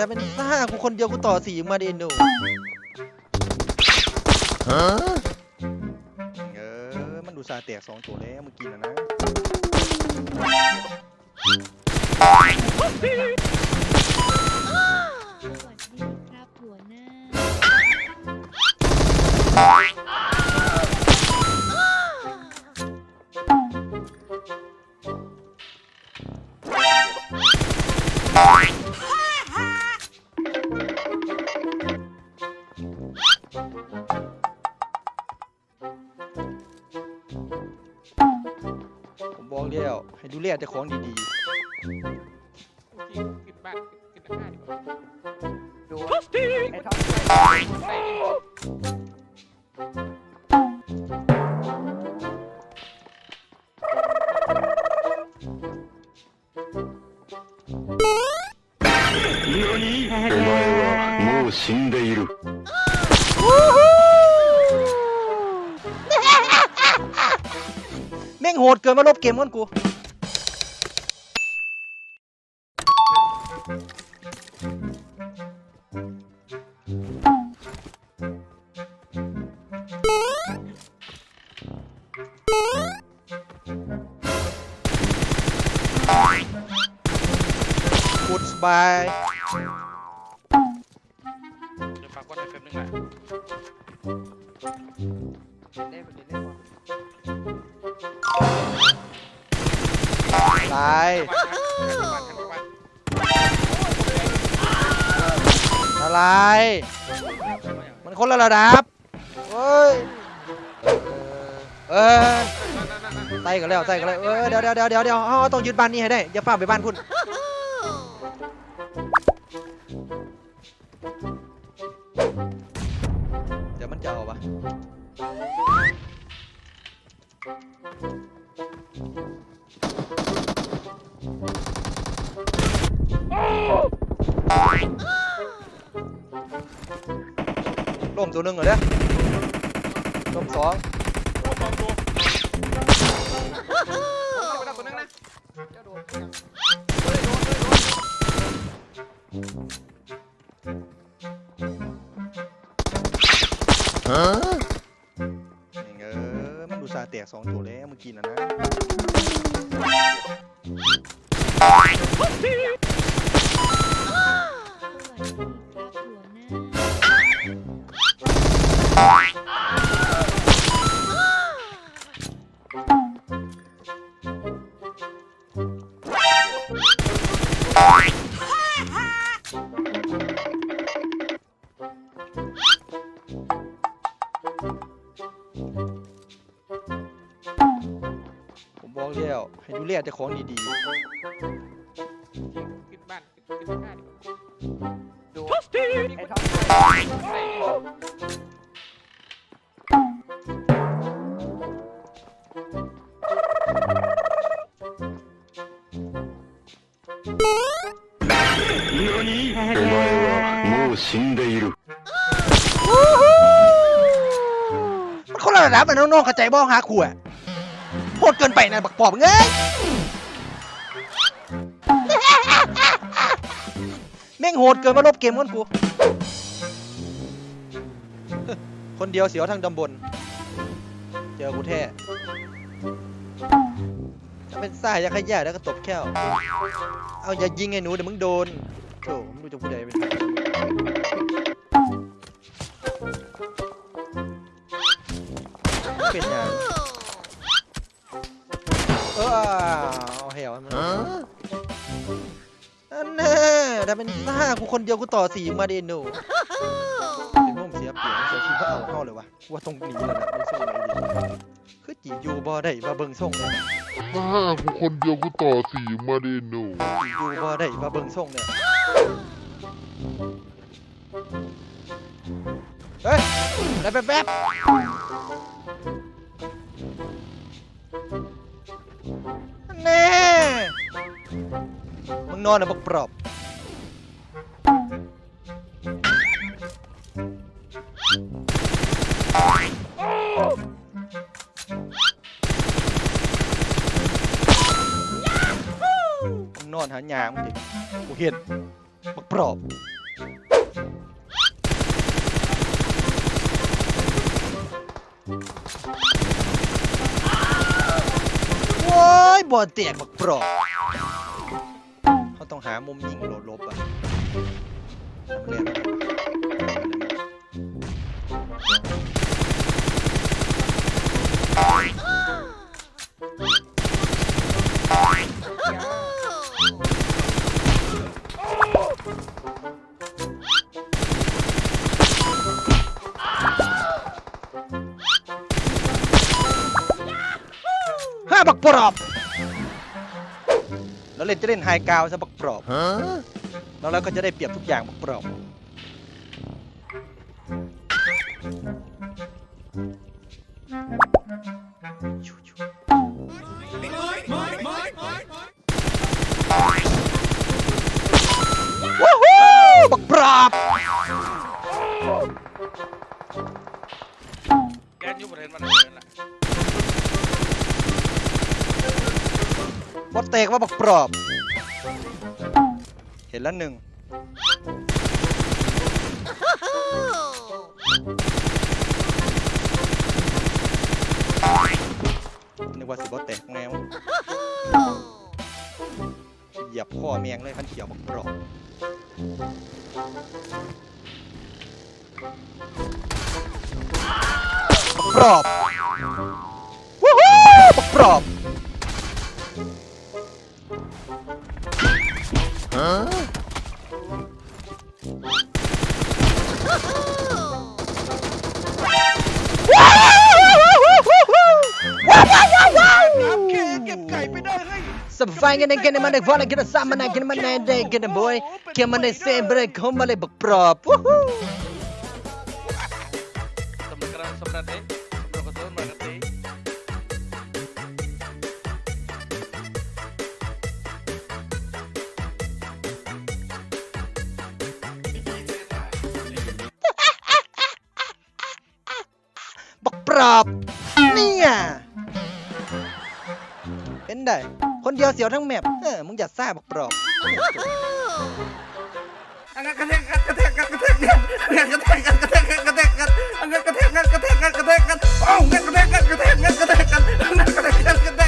ถ้าเป็นซ่ากูคนเดียวกูต่อสี่มาดิหนูเออ มันดูซาห์แตกสองตัวแล้วเมื่อกี้นะนะสวัสดีครับหัวหน้าผ ให้ดูแลเจ้าของดี จริงขึ้นบ้านขึ้นขึ้นหน้าดีกว่า ดูไอ้ท็อป ใส่เอง お前はもう死んでいる。 ๆแม่งโหดเกินมาลบเกมกันกู กูดสบาย เดี๋ยวฝากกดไว้แป๊บนึงนะเล่นแบบนี้เล่นบอลตาย อะไร มันคนละระดับเฮ้ย เออใส่กันแล้วใส่กันแล้วเออเดี๋ยวเดี๋ยวเดี๋ยวเดี๋ยวเอ๋อต้องยึดบ้านนี้ให้ได้อย่าฝ้าไปบ้านพุ่น ตัวหนึ่งเหรอเนี่ยล่มสองโอ้สองตัวไม่ได้ตัวนึงนะเจ้าโดนยังเฮ้ยโดนเฮ้ยโดนเออมันดูซาห์แตกสองตัวแล้วเมื่อกี้นะนะ ผมบอกแล้วให้ดูแลเจ้าของดีจ 死んでいる。 ๆ มันคนละระดับมันน้องๆเข้าใจบ้องหาขวดโหดเกินไปนะบักปอบเงย แม่งโหดเกินมาลบเกมกันกู คนเดียวเสียวทางตำบล เจอกูแท้ถ้าเป็นซ่าอยาขยะแล้วก็ตบแค่วเอาอย่ายิงไอ้หนูเดี๋ยวมึงโดนโถไม่รู้จะพูดอะไรเป็น เป็นไงเออเอาเหวมันอันน่ถ้าเป็นซ่ากูคนเดียวกูต่อสีมาเดนหนูเป็นพวกเสียเปรียบเสียชีวิตก็เอาเข้าเลยวะว่าตรงนี้แล้วนะไม่สู้ไหนดีคือจีอยู่บ่ได้มาเบิ่งส่งเลยถ้ากูคนเดียวกูต่อสีมาเดิหนูอยู่บ่ได้มาเบิ่งส่งเนี่ย ฮ้ยอะไรแป๊บๆแน่มึงนอนนะบักปรอบมึงนอนหาหยางมึงดิกูเห็นบักปรอบ บอลแตกบักปรอบเขาต้องหามุมยิงโหลดลบอะเรียนห้าบักปรอบ เล่นจะเล่นไฮกราวซะบักปรอบแล้วเราก็จะได้เปรียบทุกอย่างบักปรอบ ตกว่าบักปรอบ เห็นแล้วหนึ่งนึกว่าสิบอสเตกแนวเหยียบข้อเมียงเลยขันเขียวบักปรอบบักปรอบวู้ฮู้บักปรอบ សំហ្វាញ់នឹងគេមិនដឹងវណ្ណគេសាមណាគេមិនណែដែរគេនឹងបុយគេមិនណែសេប្រេកុំមកលេបប្រពវូហូសម្រាប់សម្រាប់ទេ รอบเนี่ย เป็นได้ คนเดียวเสียวทั้งแมปเออมึงอย่าซ่าบักปลอบอันนั้นกระแทกกันกระแทกกันกระแทกกันกระแทกกันกระแทกกันกระแทกกันอันนั้นกระแทกกันกระแทกกันกระแทกกันโอ้งั้นกระแทกกันกระแทกกันกระแทกกันอันนั้นกระแทกกันกระแทก